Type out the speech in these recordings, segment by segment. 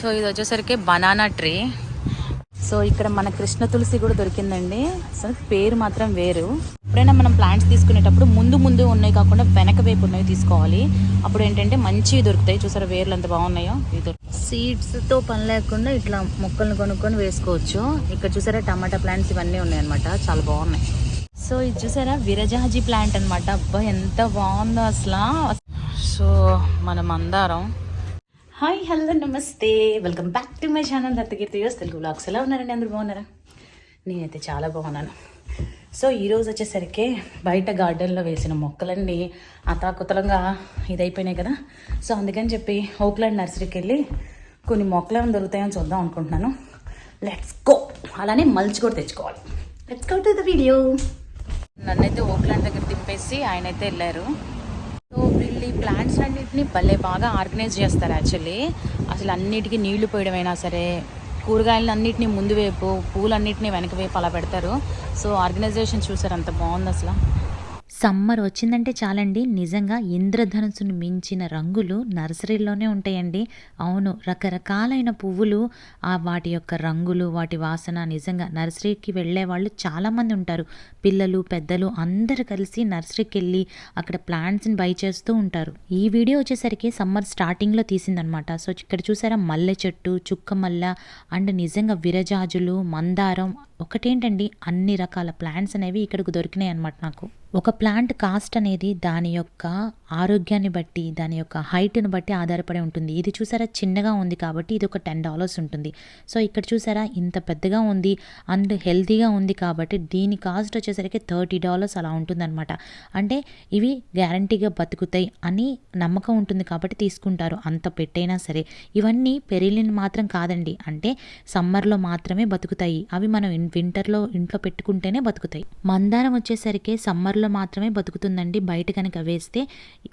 So ఇది వచ్చేసరికి banana tree. So ఇక్కడ మన కృష్ణ తులసి కూడా దొరికిందండి. సో పేరు మాత్రం వేరు. ఎప్పుడైనా మనం ప్లాంట్స్ తీసుకునేటప్పుడు ముందు ముందు ఉన్నాయి కాకుండా వెనక వైపు ఉన్నవి తీసుకోవాలి. అప్పుడు ఏంటంటే మంచివి దొరుకుతాయి. చూసారా వేర్లు ఎంత బాగున్నాయో? ఇది సీడ్స్తో పని లేకుండా ఇట్లా మొక్కలను కొనుక్కొని వేసుకోవచ్చు. ఇక్కడ చూసారా టమాటా ప్లాంట్స్ ఇవన్నీ ఉన్నాయి అనమాట చాలా బాగున్నాయి. సో ఇది చూసారా విరజాజి ప్లాంట్ అన్నమాట. అబ్బా ఎంత బాగుందో అసలు. సో మన మందారం. Hi hello namaste. Welcome back to my channel Dattakeerthi US Telugu blogs ఎలా ఉన్నారండి? అందరూ బాగున్నారా? నేనైతే చాలా బాగున్నాను. సో ఈరోజు వచ్చేసరికి బయట గార్డెన్లో వేసిన మొక్కలన్నీ అతాకుతలంగా ఇదైపోయినాయి కదా. సో అందుకని చెప్పి ఓక్లాండ్ నర్సరీకి వెళ్ళి కొన్ని మొక్కలు ఏమైనా దొరుకుతాయని చూద్దాం అనుకుంటున్నాను. లెట్స్ గో అలానే మల్చి కూడా తెచ్చుకోవాలి. Let's go to the video నన్నైతే ఓక్లాండ్ దగ్గర దింపేసి ఆయన అయితే వెళ్ళారు. ఈ ప్లాంట్స్ అన్నింటినీ భలే బాగా ఆర్గనైజ్ చేస్తారు యాక్చువల్లీ అసలు అన్నిటికీ నీళ్ళు పోయడమైనా సరే కూరగాయలను అన్నిటినీ ముందు వైపు పూలన్నిటినీ వెనక వైపు అలా పెడతారు. సో ఆర్గనైజేషన్ చూసారు అంత బాగుంది అసలు. సమ్మర్ వచ్చిందంటే చాలండి. నిజంగా ఇంద్రధనుసును మించిన రంగులు నర్సరీలోనే ఉంటాయండి. అవును రకరకాలైన పువ్వులు ఆ వాటి యొక్క రంగులు వాటి వాసన నిజంగా నర్సరీకి వెళ్ళే వాళ్ళు చాలామంది ఉంటారు. పిల్లలు పెద్దలు అందరు కలిసి నర్సరీకి వెళ్ళి అక్కడ ప్లాంట్స్ని బై చేస్తూ ఉంటారు. ఈ వీడియో వచ్చేసరికి సమ్మర్ స్టార్టింగ్లో తీసిందనమాట. సో ఇక్కడ చూసారా? మల్లె చెట్టు చుక్క మల్ల అండ్ నిజంగా విరజాజులు మందారం ఒకటేంటండి అన్ని రకాల ప్లాంట్స్ అనేవి ఇక్కడికి దొరికినాయి అనమాట నాకు. ఒక ప్లాంట్ కాస్ట్ అనేది దాని యొక్క ఆరోగ్యాన్ని బట్టి దాని యొక్క హైట్ని బట్టి ఆధారపడి ఉంటుంది. ఇది చూసారా? చిన్నగా ఉంది కాబట్టి ఇది ఒక టెన్ డాలర్స్ ఉంటుంది. సో ఇక్కడ చూసారా? ఇంత పెద్దగా ఉంది అండ్ హెల్తీగా ఉంది కాబట్టి దీని కాస్ట్ వచ్చేసరికి థర్టీ డాలర్స్ అలా ఉంటుందన్నమాట. అంటే ఇవి గ్యారంటీగా బతుకుతాయి అని నమ్మకం ఉంటుంది కాబట్టి తీసుకుంటారు. అంత పెట్టైనా సరే. ఇవన్నీ పెరిలిన్ మాత్రం కాదండి. అంటే సమ్మర్లో మాత్రమే బతుకుతాయి. అవి మనం వింటర్లో ఇంట్లో పెట్టుకుంటేనే బతుకుతాయి. మందారం వచ్చేసరికి సమ్మర్లో మాత్రమే బతుకుతుందండి. బయట కనుక వేస్తే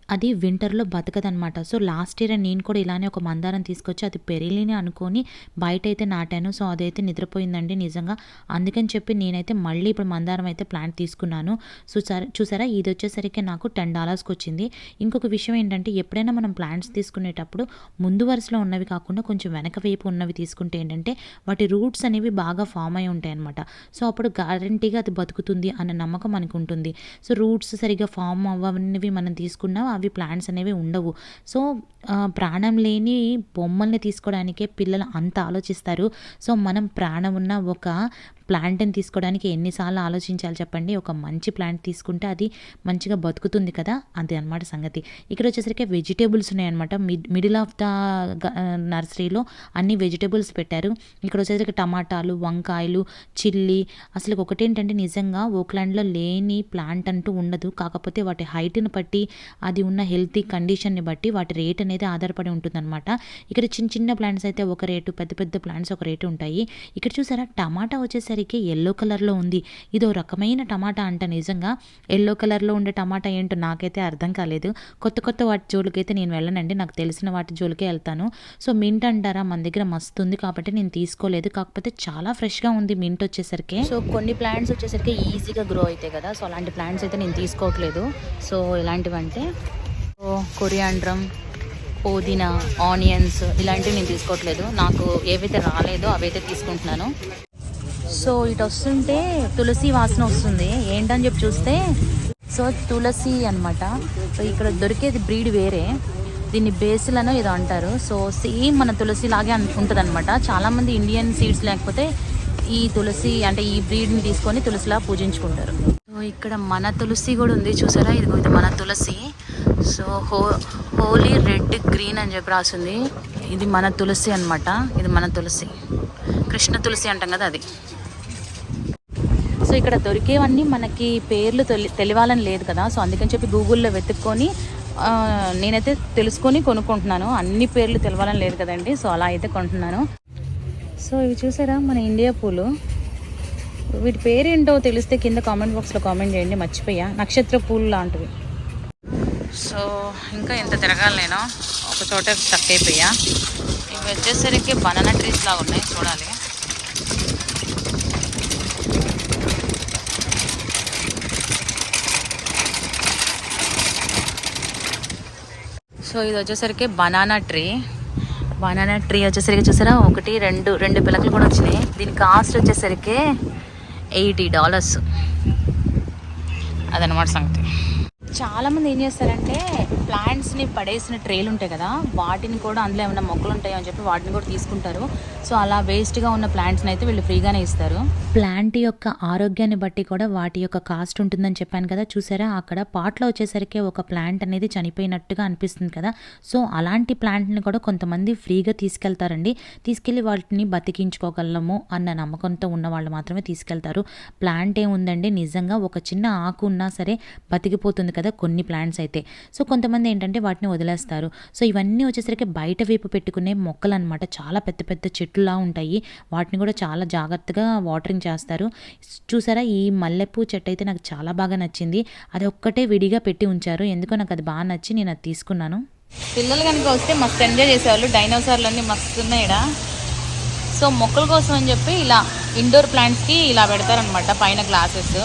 అది వింటర్లో బతకదనమాట సో లాస్ట్ ఇయర్ నేను కూడా ఇలానే ఒక మందారం తీసుకొచ్చి అది పెరిలిని అనుకొని బయట అయితే నాటాను. సో అదైతే నిద్రపోయిందండి నిజంగా. అందుకని చెప్పి నేనైతే మళ్ళీ ఇప్పుడు మందారం అయితే ప్లాంట్ తీసుకున్నాను. సో చూసారా? ఇది వచ్చేసరికి నాకు టెన్ డాలర్స్కి వచ్చింది ఇంకొక విషయం ఏంటంటే ఎప్పుడైనా మనం ప్లాంట్స్ తీసుకునేటప్పుడు ముందు వరుసలో ఉన్నవి కాకుండా కొంచెం వెనక వైపు ఉన్నవి తీసుకుంటే ఏంటంటే వాటి రూట్స్ అనేవి బాగా ఫామ్ అయి ఉంటాయి అనమాట సో అప్పుడు గ్యారంటీగా అది బతుకుతుంది అన్న నమ్మకం మనకు ఉంటుంది సో రూట్స్ సరిగా ఫామ్ అవ్వనివి మనం తీసుకున్నా అవి ప్లాంట్స్ అనేవి ఉండవు. సో ప్రాణం లేని బొమ్మల్ని తీసుకోవడానికే పిల్లలు అంత ఆలోచిస్తారు. సో మనం ప్రాణం ఉన్న ఒక ప్లాంట్ని తీసుకోవడానికి ఎన్నిసార్లు ఆలోచించాలి చెప్పండి. ఒక మంచి ప్లాంట్ తీసుకుంటే అది మంచిగా బతుకుతుంది కదా? అది అనమాట సంగతి. ఇక్కడ వచ్చేసరికి వెజిటేబుల్స్ ఉన్నాయన్నమాట. మిడ్ మిడిల్ ఆఫ్ ద నర్సరీలో అన్ని వెజిటేబుల్స్ పెట్టారు. ఇక్కడ వచ్చేసరికి టమాటాలు వంకాయలు చిల్లీ. అసలు ఒకటేంటంటే నిజంగా ఓక్లాండ్లో లేని ప్లాంట్ అంటూ ఉండదు. కాకపోతే వాటి హైట్ని బట్టి అది ఉన్న హెల్తీ కండిషన్ని బట్టి వాటి రేట్ అనేది ఆధారపడి ఉంటుందన్నమాట. ఇక్కడ చిన్న చిన్న ప్లాంట్స్ అయితే ఒక రేటు పెద్ద పెద్ద ప్లాంట్స్ ఒక రేటు ఉంటాయి. ఇక్కడ చూసారా? టమాటా వచ్చేసరికి ఎల్లో కలర్లో ఉంది. ఇదో రకమైన టమాటా అంట నిజంగా. ఎల్లో కలర్లో ఉండే టమాటా ఏంటో నాకైతే అర్థం కాలేదు. కొత్త కొత్త వాటి జోలికైతే నేను వెళ్ళనండి. నాకు తెలిసిన వాటి జోలికే వెళ్తాను. సో మింట్ అంటారా? మన దగ్గర మస్తు ఉంది కాబట్టి నేను తీసుకోలేదు. కాకపోతే చాలా ఫ్రెష్గా ఉంది మింట్ వచ్చేసరికి. సో కొన్ని ప్లాంట్స్ వచ్చేసరికి ఈజీగా గ్రో అవుతాయి కదా. సో అలాంటి ప్లాంట్స్ అయితే నేను తీసుకోవట్లేదు. సో ఇలాంటివంటే సో కొరియాండ్రం పుదీనా ఆనియన్స్ ఇలాంటివి నేను తీసుకోవట్లేదు. నాకు ఏవైతే రాలేదో అవైతే తీసుకుంటున్నాను. సో ఇటు వస్తుంటే తులసి వాసన వస్తుంది. ఏంటని చెప్పి చూస్తే సో తులసి అన్నమాట. సో ఇక్కడ దొరికేది బ్రీడ్ వేరే. దీన్ని బేసిలను ఏదో అంటారు. సో సేమ్ మన తులసి లాగే ఉంటుంది అనమాట చాలామంది ఇండియన్ సీడ్స్ లేకపోతే ఈ తులసి అంటే ఈ బ్రీడ్ని తీసుకొని తులసిలా పూజించుకుంటారు. సో ఇక్కడ మన తులసి కూడా ఉంది చూసారా? ఇది ఇది మన తులసి. సో హో హోలీ రెడ్ గ్రీన్ అని చెప్పి రాసింది. ఇది మన తులసి అన్నమాట. ఇది మన తులసి. కృష్ణ తులసి అంటాం కదా అది. సో ఇక్కడ దొరికేవన్నీ మనకి పేర్లు తెలి తెలియాలని లేదు కదా. సో అందుకని చెప్పి గూగుల్లో వెతుక్కొని నేనైతే తెలుసుకొని కొనుక్కుంటున్నాను. అన్ని పేర్లు తెలవాలని లేదు కదండి. సో అలా అయితే కొంటున్నాను. సో ఇవి చూసారా? మన ఇండియా పూలు. వీటి పేరేంటో తెలిస్తే కింద కామెంట్ బాక్స్లో కామెంట్ చేయండి. మర్చిపోయా. నక్షత్ర పూలు లాంటివి. సో ఇంకా ఎంత తిరగాలి నేను. ఒక చోట స్టక్ అయిపోయా. ఇవి వచ్చేసరికి బనానా ట్రీస్ లాగా ఉన్నాయి. చూడాలి. సో ఇది వచ్చేసరికి బనానా ట్రీ. బనానా ట్రీ వచ్చేసరికి చూసారా? ఒకటి రెండు రెండు పిలకలు కూడా వచ్చినాయి. దీని కాస్ట్ వచ్చేసరికి ఎయిటీ డాలర్స్. అదనమాట సంగతి. చాలామంది ఏం చేస్తారంటే ప్లాంట్స్ని పడేసిన ట్రేలు ఉంటాయి కదా వాటిని కూడా అందులో ఏమైనా మొక్కలు ఉంటాయో అని చెప్పి వాటిని కూడా తీసుకుంటారు. సో అలా వేస్ట్గా ఉన్న ప్లాంట్స్ని అయితే వీళ్ళు ఫ్రీగానే ఇస్తారు. ప్లాంట్ యొక్క ఆరోగ్యాన్ని బట్టి కూడా వాటి యొక్క కాస్ట్ ఉంటుందని చెప్పాను కదా చూసారా? అక్కడ పాట్లో వచ్చేసరికి ఒక ప్లాంట్ అనేది చనిపోయినట్టుగా అనిపిస్తుంది కదా. సో అలాంటి ప్లాంట్ని కూడా కొంతమంది ఫ్రీగా తీసుకెళ్తారండి. తీసుకెళ్ళి వాటిని బతికించుకోగలము అన్న నమ్మకంతో ఉన్న వాళ్ళు మాత్రమే తీసుకెళ్తారు. ప్లాంట్ ఏముందండి? నిజంగా ఒక చిన్న ఆకు ఉన్నా సరే బతికిపోతుంది కదా కొన్ని ప్లాంట్స్ అయితే. సో కొంతమంది ఏంటంటే వాటిని వదిలేస్తారు. సో ఇవన్నీ వచ్చేసరికి బయట వైపు పెట్టుకునే మొక్కలు అనమాట చాలా పెద్ద పెద్ద చెట్లులా ఉంటాయి. వాటిని కూడా చాలా జాగ్రత్తగా వాటరింగ్ చేస్తారు. చూసారా? ఈ మల్లెపూ చెట్టు అయితే నాకు చాలా బాగా నచ్చింది. అది ఒక్కటే విడిగా పెట్టి ఉంచారు. ఎందుకో నాకు అది బాగా నచ్చి నేను అది తీసుకున్నాను. పిల్లలు కనుక వస్తే మస్తు ఎంజాయ్ చేసేవాళ్ళు. డైనోసార్లు అన్నీ మస్తు ఉన్నాయి సో మొక్కల కోసం అని చెప్పి ఇలా ఇండోర్ ప్లాంట్స్కి ఇలా పెడతారనమాట పైన గ్లాసెస్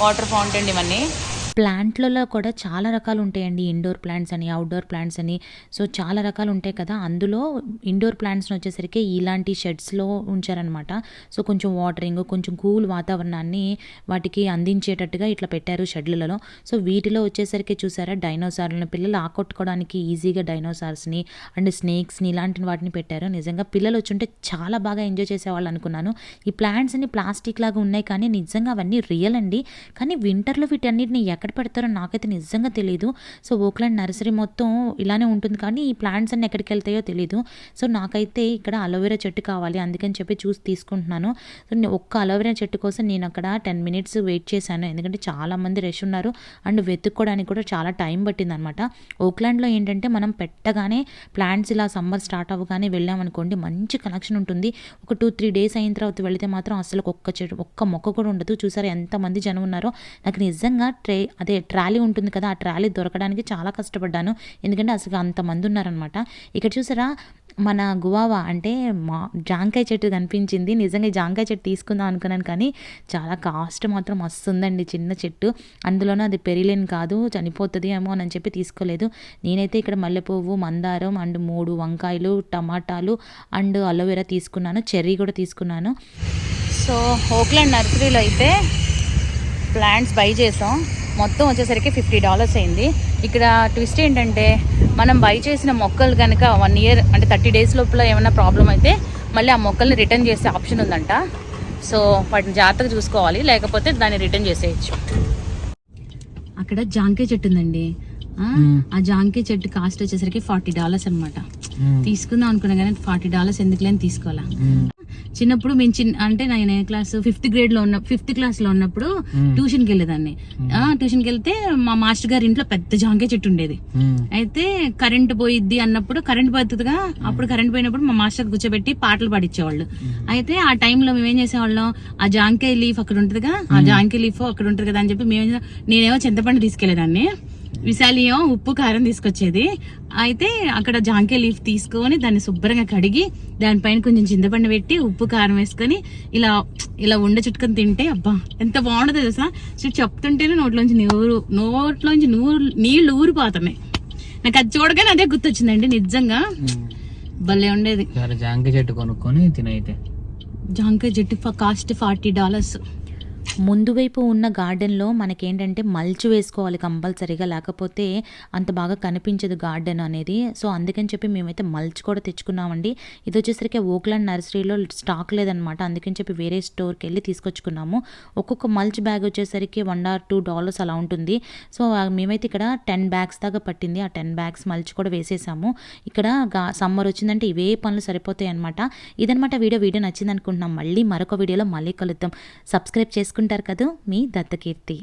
వాటర్ ఫౌంటైన్ ఇవన్నీ. ప్లాంట్లలో కూడా చాలా రకాలు ఉంటాయండి. ఇండోర్ ప్లాంట్స్ అని అవుట్డోర్ ప్లాంట్స్ అని. సో చాలా రకాలు ఉంటాయి కదా. అందులో ఇండోర్ ప్లాంట్స్ని వచ్చేసరికి ఇలాంటి షెడ్స్లో ఉంచారనమాట సో కొంచెం వాటరింగ్ కొంచెం కూల్ వాతావరణాన్ని వాటికి అందించేటట్టుగా ఇట్లా పెట్టారు షెడ్లలో. సో వీటిలో వచ్చేసరికి చూసారా డైనోసార్లను పిల్లలు ఆకొట్టుకోవడానికి ఈజీగా డైనోసార్స్ని అండ్ స్నేక్స్ని ఇలాంటి వాటిని పెట్టారు. నిజంగా పిల్లలు వచ్చుంటే చాలా బాగా ఎంజాయ్ చేసేవాళ్ళు అనుకున్నాను. ఈ ప్లాంట్స్ అన్ని ప్లాస్టిక్ లాగా ఉన్నాయి కానీ నిజంగా అవన్నీ రియల్ అండి. కానీ వింటర్లో వీటన్నిటిని ఎక్కడ పెడతారో నాకైతే నిజంగా తెలియదు సో ఓక్లాండ్ నర్సరీ మొత్తం ఇలానే ఉంటుంది కానీ ఈ ప్లాంట్స్ అన్ని ఎక్కడికి వెళ్తాయో తెలియదు సో నాకైతే ఇక్కడ అలోవెరా చెట్టు కావాలి అందుకని చెప్పి చూసి తీసుకుంటున్నాను. సో ఒక్క అలోవెరా చెట్టు కోసం నేను అక్కడ టెన్ మినిట్స్ వెయిట్ చేశాను. ఎందుకంటే చాలామంది రష్ ఉన్నారు. అండ్ వెతుక్కోవడానికి కూడా చాలా టైం పట్టింది అనమాట ఓక్లాండ్లో ఏంటంటే మనం పెట్టగానే ప్లాంట్స్ ఇలా సమ్మర్ స్టార్ట్ అవ్వగానే వెళ్ళామనుకోండి మంచి కలెక్షన్ ఉంటుంది. ఒక టూ త్రీ డేస్ అయిన తర్వాత వెళితే మాత్రం అసలు ఒక్క చెట్టు ఒక్క మొక్క కూడా ఉండదు. చూసారా ఎంతమంది జనం ఉన్నారో. నాకు నిజంగా ట్రే అదే ట్రాలీ ఉంటుంది కదా ఆ ట్రాలీ దొరకడానికి చాలా కష్టపడ్డాను. ఎందుకంటే అసలు అంతమంది ఉన్నారనమాట ఇక్కడ చూసారా మన గువావా అంటే మా జాంకాయ చెట్టు కనిపించింది. నిజంగా జాంకాయ చెట్టు తీసుకుందాం అనుకున్నాను కానీ చాలా కాస్ట్ మాత్రం వస్తుందండి చిన్న చెట్టు. అందులోనూ అది పెరిలేన్ కాదు చనిపోతుంది ఏమో అని చెప్పి తీసుకోలేదు. నేనైతే ఇక్కడ మల్లెపువ్వు మందారం అండ్ మూడు వంకాయలు టమాటాలు అండ్ అలోవెరా తీసుకున్నాను. చెర్రీ కూడా తీసుకున్నాను. సో ఓక్లాండ్ నర్సరీలో అయితే ప్లాంట్స్ బై చేసాం. మొత్తం వచ్చేసరికి ఫిఫ్టీ డాలర్స్ అయింది. ఇక్కడ ట్విస్ట్ ఏంటంటే మనం బై చేసిన మొక్కలు కనుక వన్ ఇయర్ అంటే థర్టీ డేస్ లోపల ఏమైనా ప్రాబ్లం అయితే మళ్ళీ ఆ మొక్కల్ని రిటర్న్ చేసే ఆప్షన్ ఉందంట. సో వాటిని జాగ్రత్తగా చూసుకోవాలి. లేకపోతే దాన్ని రిటర్న్ చేసేయచ్చు. అక్కడ జాంకాయ చెట్టు ఉందండి. ఆ, ఆ జాంకాయ చెట్టు కాస్ట్ వచ్చేసరికి ఫార్టీ డాలర్స్ అనమాట తీసుకుందాం అనుకున్నా కానీ ఫార్టీ డాలర్స్ ఎందుకు లేని తీసుకోవాలా? చిన్నప్పుడు మేము చిన్న అంటే నేను ఏ క్లాస్ ఫిఫ్త్ గ్రేడ్లో ఉన్న ఫిఫ్త్ క్లాస్లో ఉన్నప్పుడు ట్యూషన్కి వెళ్ళేదాన్ని. ఆ ట్యూషన్కి వెళ్తే మా మాస్టర్ గారి ఇంట్లో పెద్ద జాంకాయ చెట్టు ఉండేది. అయితే కరెంట్ పోయిద్ది అన్నప్పుడు కరెంట్ పోతుందిగా అప్పుడు కరెంట్ పోయినప్పుడు మా మాస్టర్ కూర్చోబెట్టి పాటలు పాడించేవాళ్ళు అయితే ఆ టైంలో మేము ఏం చేసేవాళ్ళం ఆ జాంకాయ లీఫ్ అక్కడ ఉంటుందిగా ఆ జాంకాయ లీఫ్ అక్కడ ఉంటుంది కదా అని చెప్పి మేము నేనేమో చింతపండు తీసుకెళ్ళేదాన్ని విశాలియం ఉప్పు కారం తీసుకొచ్చేది. అయితే అక్కడ జాంకాయ లీఫ్ తీసుకొని దాన్ని శుభ్రంగా కడిగి దానిపైన కొంచెం చింతపండు పెట్టి ఉప్పు కారం వేసుకొని ఇలా ఇలా ఉండ చుట్టుకొని తింటే అబ్బా ఎంత బాగుంటుందో తెలుసా? సో చెప్తుంటేనే నోట్లోంచి నూరు నోట్లోంచి నూరు నీళ్ళు ఊరిపోతున్నాయి. నాకు అది చూడగానే అదే గుర్తొచ్చిందండి నిజంగా. భలే ఉండేది. జాంకాయ చెట్టు కొనుక్కొని తినైతే. జాంకాయ జట్టు కాస్ట్ ఫార్టీ డాలర్స్. ముందు వైపు ఉన్న గార్డెన్లో మనకేంటంటే మల్చ్ వేసుకోవాలి కంపల్సరీగా లేకపోతే అంత బాగా కనిపించదు గార్డెన్ అనేది. సో అందుకని చెప్పి మేమైతే మల్చ్ కూడా తెచ్చుకున్నామండి. ఇది వచ్చేసరికి ఓక్లాండ్ నర్సరీలో స్టాక్ లేదనమాట. అందుకని చెప్పి వేరే స్టోర్కి వెళ్ళి తీసుకొచ్చుకున్నాము. ఒక్కొక్క మల్చ్ బ్యాగ్ వచ్చేసరికి వన్ ఆర్ టూ డాలర్స్ అలా ఉంటుంది. సో మేమైతే ఇక్కడ టెన్ బ్యాగ్స్ దాకా పట్టింది. ఆ టెన్ బ్యాగ్స్ మల్చ్ కూడా వేసేసాము. ఇక్కడ సమ్మర్ వచ్చిందంటే ఇవే పనులు సరిపోతాయి అనమాట ఇదనమాట వీడియో. వీడియో నచ్చింది అనుకుంటున్నాం మళ్ళీ మరొక వీడియోలో మళ్ళీ కలుద్దాం. సబ్స్క్రైబ్ చేసుకుంటారు కదా మీ దత్తకీర్తి.